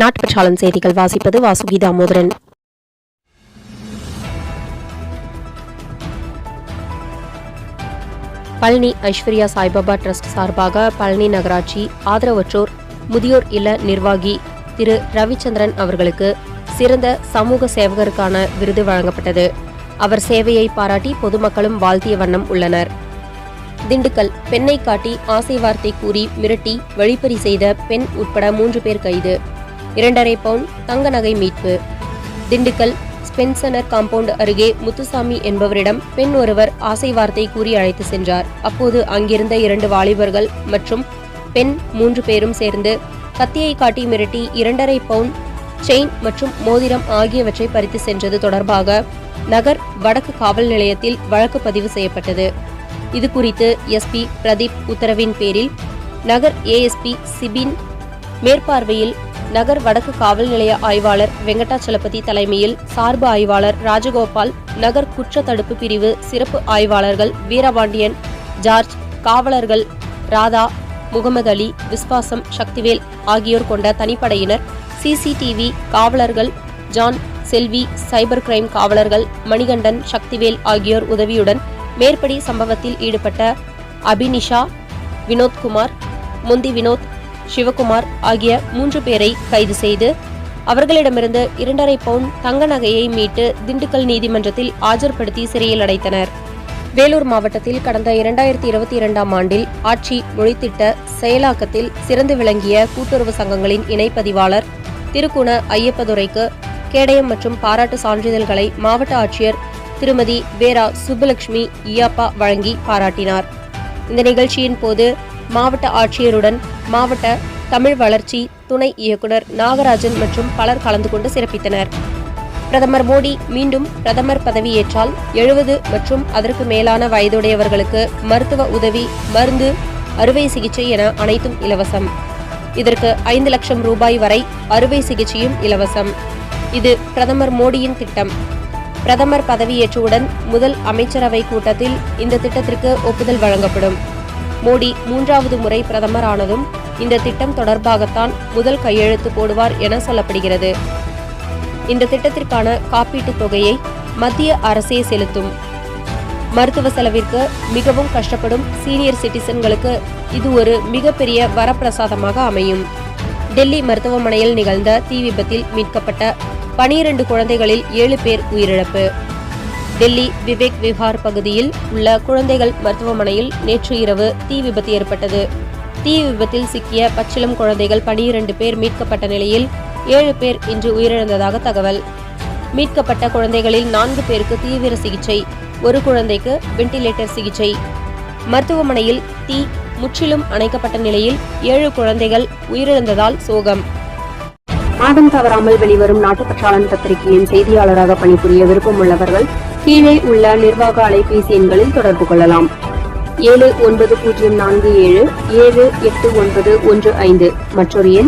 நாட்டுப்பற்றாளன் செய்திகள் வாசிப்பது வாசுகி தாமோதரன் பழனி ஐஸ்வர்யா சாய்பாபா டிரஸ்ட் சார்பாக பழனி நகராட்சி ஆதரவற்றோர் முதியோர் இல்ல நிர்வாகி திரு ரவிச்சந்திரன் அவர்களுக்கு சிறந்த சமூக சேவகருக்கான விருது வழங்கப்பட்டது. அவர் சேவையை பாராட்டி பொதுமக்களும் வாழ்த்திய வண்ணம் உள்ளனர். திண்டுக்கல் பெண்ணை காட்டி ஆசை வார்த்தை கூறி மிரட்டி வழிப்பறி செய்த பெண் உட்பட மூன்று பேர் கைது. இரண்டரை பவுன் தங்க நகை மீட்பு. திண்டுக்கல் ஸ்பென்சனர் காம்பவுண்ட் அருகே முத்துசாமி என்பவரிடம் பெண் ஒருவர் ஆசை வார்த்தை கூறி அழைத்து சென்றார். அப்போது அங்கிருந்த இரண்டு வாலிபர்கள் மற்றும் பெண் மூன்று பேரும் சேர்ந்து கத்தியை காட்டி மிரட்டி இரண்டரை பவுன் செயின் மற்றும் மோதிரம் ஆகியவற்றை பறித்து சென்றது தொடர்பாக நகர் வடக்கு காவல் நிலையத்தில் வழக்கு பதிவு செய்யப்பட்டது. இது குறித்து எஸ்பி பிரதீப் உத்தரவின் பேரில் நகர் ஏஎஸ்பி சிபின் மேற்பார்வையில் நகர் வடக்கு காவல் நிலைய ஆய்வாளர் வெங்கடாச்சலபதி தலைமையில் சார்பு ஆய்வாளர் ராஜகோபால் நகர் குற்ற தடுப்பு பிரிவு சிறப்பு ஆய்வாளர்கள் வீரபாண்டியன் ஜார்ஜ் காவலர்கள் ராதா முகமது அலி விஸ்வாசம் சக்திவேல் ஆகியோர் கொண்ட தனிப்படையினர் சிசிடிவி காவலர்கள் ஜான் செல்வி சைபர் கிரைம் காவலர்கள் மணிகண்டன் சக்திவேல் ஆகியோர் உதவியுடன் மேற்படி சம்பவத்தில் ஈடுபட்ட அபினிஷா வினோத்குமார் முந்தி வினோத் சிவகுமார் ஆகிய மூன்று பேரை கைது செய்து அவர்களிடமிருந்து இரண்டரை பவுன் தங்க நகையை மீட்டு திண்டுக்கல் நீதிமன்றத்தில் ஆஜர்படுத்தி சிறையில் அடைத்தனர். வேலூர் மாவட்டத்தில் கடந்த இரண்டாயிரத்தி இருபத்தி இரண்டாம் ஆண்டில் ஆட்சி மொழித்திட்ட செயலாக்கத்தில் சிறந்து விளங்கிய கூட்டுறவு சங்கங்களின் இணைப்பதிவாளர் திருக்குண ஐயப்பதுரைக்கு கேடயம் மற்றும் பாராட்டு சான்றிதழ்களை மாவட்ட ஆட்சியர் திருமதி வேரா சுப்புலட்சுமி இயாப்பா வழங்கி பாராட்டினார். இந்த நிகழ்ச்சியின் போது மாவட்ட ஆட்சியருடன் மாவட்ட தமிழ் வளர்ச்சி துணை இயக்குனர் நாகராஜன் மற்றும் பலர் கலந்து கொண்டு சிறப்பித்தனர். பிரதமர் மோடி மீண்டும் பிரதமர் பதவியேற்றால் எழுபது மற்றும் அதற்கு மேலான வயதுடையவர்களுக்கு மருத்துவ உதவி மருந்து அறுவை சிகிச்சை என அனைத்தும் இலவசம். இதற்கு ஐந்து லட்சம் ரூபாய் வரை அறுவை சிகிச்சையும் இலவசம். இது பிரதமர் மோடியின் திட்டம். பிரதமர் பதவியேற்றவுடன் முதல் அமைச்சரவை கூட்டத்தில் இந்த திட்டத்திற்கு ஒப்புதல் வழங்கப்படும். மோடி மூன்றாவது முறை பிரதமர் ஆனதும் இந்த திட்டம் தொடர்பாகத்தான் முதல் கையெழுத்து போடுவார் என சொல்லப்படுகிறது. இந்த திட்டத்திற்கான காப்பீட்டுத் தொகையை மத்திய அரசே செலுத்தும். மருத்துவ செலவிற்கு மிகவும் கஷ்டப்படும் சீனியர் சிட்டிசன்களுக்கு இது ஒரு மிகப்பெரிய வரப்பிரசாதமாக அமையும். டெல்லி மருத்துவமனையில் நிகழ்ந்த தீ விபத்தில் மீட்கப்பட்ட பனிரண்டு குழந்தைகளில் ஏழு பேர் உயிரிழப்பு. டெல்லி விவேக் விஹார் பகுதியில் உள்ள குழந்தைகள் மருத்துவமனையில் நேற்று இரவு தீ விபத்து ஏற்பட்டது. தீ விபத்தில் சிக்கிய பச்சிளம் குழந்தைகள் பனிரண்டு பேர் மீட்கப்பட்ட நிலையில் ஏழு பேர் இன்று உயிரிழந்ததாக தகவல். மீட்கப்பட்ட குழந்தைகளில் நான்கு பேருக்கு தீவிர சிகிச்சை ஒரு குழந்தைக்கு வெண்டிலேட்டர் சிகிச்சை. மருத்துவமனையில் தீ முற்றிலும் அணைக்கப்பட்ட நிலையில் ஏழு குழந்தைகள் உயிரிழந்ததால் சோகம். மாதம் தவறாமல் வெளிவரும் நாட்டுப்பற்றாளன் பத்திரிகையின் செய்தியாளராக பணிபுரிய விருப்பம் உள்ளவர்கள் கீழே உள்ள நிர்வாக அலைபேசி எண்களில் தொடர்பு கொள்ளலாம். ஏழு ஒன்பது பூஜ்ஜியம் நான்கு ஏழு ஏழு எட்டு ஒன்பது ஒன்று ஐந்து. மற்றொரு எண்